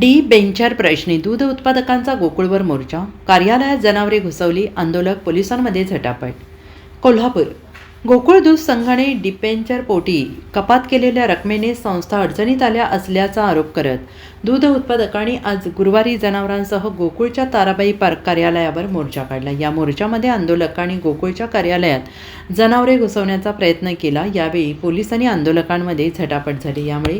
D bencher प्रश्नी दूध उत्पादकांचा गोकुळवर मोर्चा. कार्यालयात जनावरे घुसवली आंदोलक पोलिसांमध्ये झटापट. कोल्हापूर गोकुळ दूध संघाने डिपेंचर पोटी कपात केलेल्या रकमेने संस्था अडचणीत आल्या असल्याचा आरोप करत दूध उत्पादकांनी आज गुरुवारी जनावरांसह गोकुळच्या ताराबाई पार्क कार्यालयावर मोर्चा काढला. या मोर्चामध्ये आंदोलकांनी गोकुळच्या कार्यालयात जनावरे घुसवण्याचा प्रयत्न केला. यावेळी पोलिसांनी आंदोलकांमध्ये झटापट झाली. यामुळे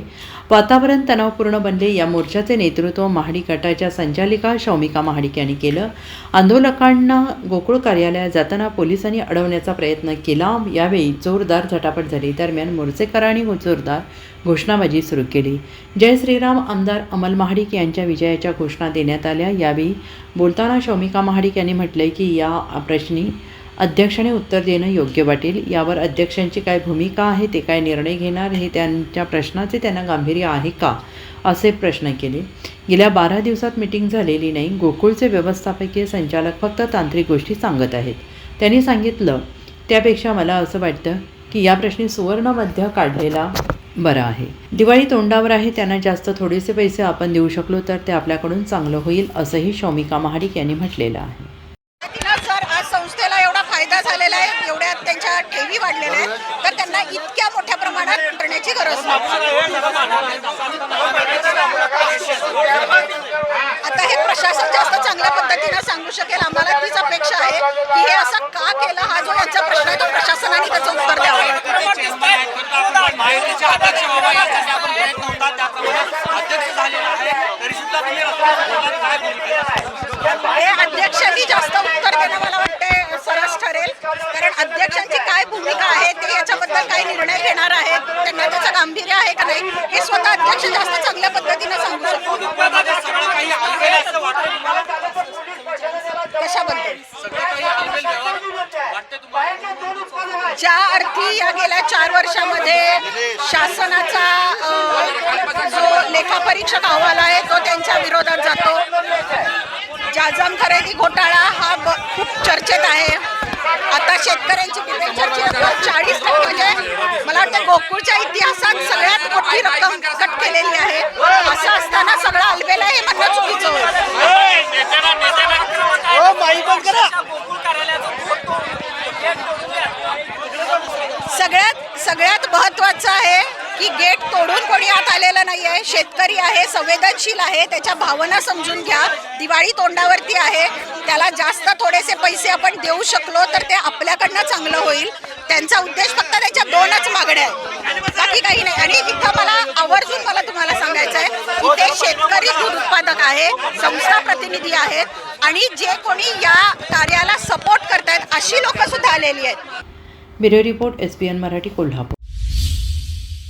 वातावरण तणावपूर्ण बनले. या मोर्चाचे नेतृत्व महाडी गटाच्या संचालिका शौमिका महाडिक यांनी केलं. आंदोलकांना गोकुळ कार्यालयात जाताना पोलिसांनी अडवण्याचा प्रयत्न केला. यावेळी जोरदार झटापट झाली. दरम्यान मोर्चेकरांनी जोरदार घोषणाबाजी सुरू केली. जय श्रीराम आमदार अमल महाडिक यांच्या विजयाच्या घोषणा देण्यात आल्या. यावेळी बोलताना शौमिका महाडिक यांनी म्हटले की या प्रश्नी अध्यक्षाने उत्तर देणं योग्य वाटेल. यावर अध्यक्षांची काय भूमिका आहे ते काय निर्णय घेणार हे त्यांच्या प्रश्नाचे त्यांना गांभीर्य आहे का असे प्रश्न केले. गेल्या बारा दिवसात मिटिंग झालेली नाही. गोकुळचे व्यवस्थापकीय संचालक फक्त तांत्रिक गोष्टी सांगत आहेत. त्यांनी सांगितलं त्यापेक्षा मला असं वाटतं की या प्रश्नी सुवर्ण मध्य काढलेला बरा आहे. दिवाळी तोंडावर आहे त्यांना जास्त थोडेसे पैसे आपण देऊ शकलो तर ते आपल्याकडून चांगलं होईल असंही शौमिका महाडिक यांनी म्हटलेलं आहे. आज संस्थेला एवढा फायदा झालेला आहे एवढ्या त्यांच्या ठेवी वाढलेल्या आहेत तर त्यांना इतक्या मोठ्या प्रमाणात करण्याची गरज नाही. आता हे प्रशासन जास्त चांगल्या पद्धतीनं सांगू शकेल आम्हाला तीच अपेक्षा आहे की हे असं का केलं? हा जो यांचा प्रश्न आहे तो प्रशासनाने त्याचं उत्तर द्यावं माहितीचे अध्यक्ष बाबा यासाठी आपण प्रयत्न होतात त्याप्रमाणे अध्यक्ष झालेला आहे तरी सुद्धा तुम्ही रस्त्यावर काय भूमिका आहे? हे अध्यक्षांनी जास्त उत्तर देणं मला वाटते सरस ठरेल. कारण अध्यक्षांची काय भूमिका आहे ते याच्याबद्दल काही निर्णय घेणार आहेत. त्यांना त्याचं गांभीर्य आहे का नाही हे स्वतः अध्यक्ष जास्त चांगल्या पद्धतीने सांगू शकतो कशाबद्दल? ज्या अर्थी या गेल्या चार वर्षामध्ये शासनाचा जो लेखापरीक्षक अहवाल आहे तो विरोधात जातो. जाजम खरेदी घोटाळा हा खूप चर्चेत आहे. आता शेतकऱ्यांची डिबेंचरची चाळीस टक्के म्हणजे मला वाटतं गोकुळच्या इतिहासात सगळ्यात मोठी रक्कम कट केलेली आहे. असं असताना सगळं अलबेला हे म्हणणं चुकीचं सगळ्यात सगळ्यात महत्वाचं आहे गेट तोडून कोणी आत आलेलं नाही आहे शेतकरी आहे संवेदनशील आहे त्याच्या भावना समजून घ्या. दिवाळी तोंडावरती आहे. त्याला जास्त थोडेसे पैसे आपण देऊ शकलो तर ते आपल्याकडनं चांगलं होईल. त्यांचा उद्देश फक्त त्याच्या दोनच मागण्या आहेत. बाकी काही नाही. आणि इथं मला आवर्जून मला तुम्हाला सांगायचं आहे इथे शेतकरी दूध उत्पादक आहे संस्था प्रतिनिधी आहेत आणि जे कोणी या कार्याला सपोर्ट करतायत अशी लोक सुद्धा आलेली आहेत. Bureau report S N Marathi Kolhapur.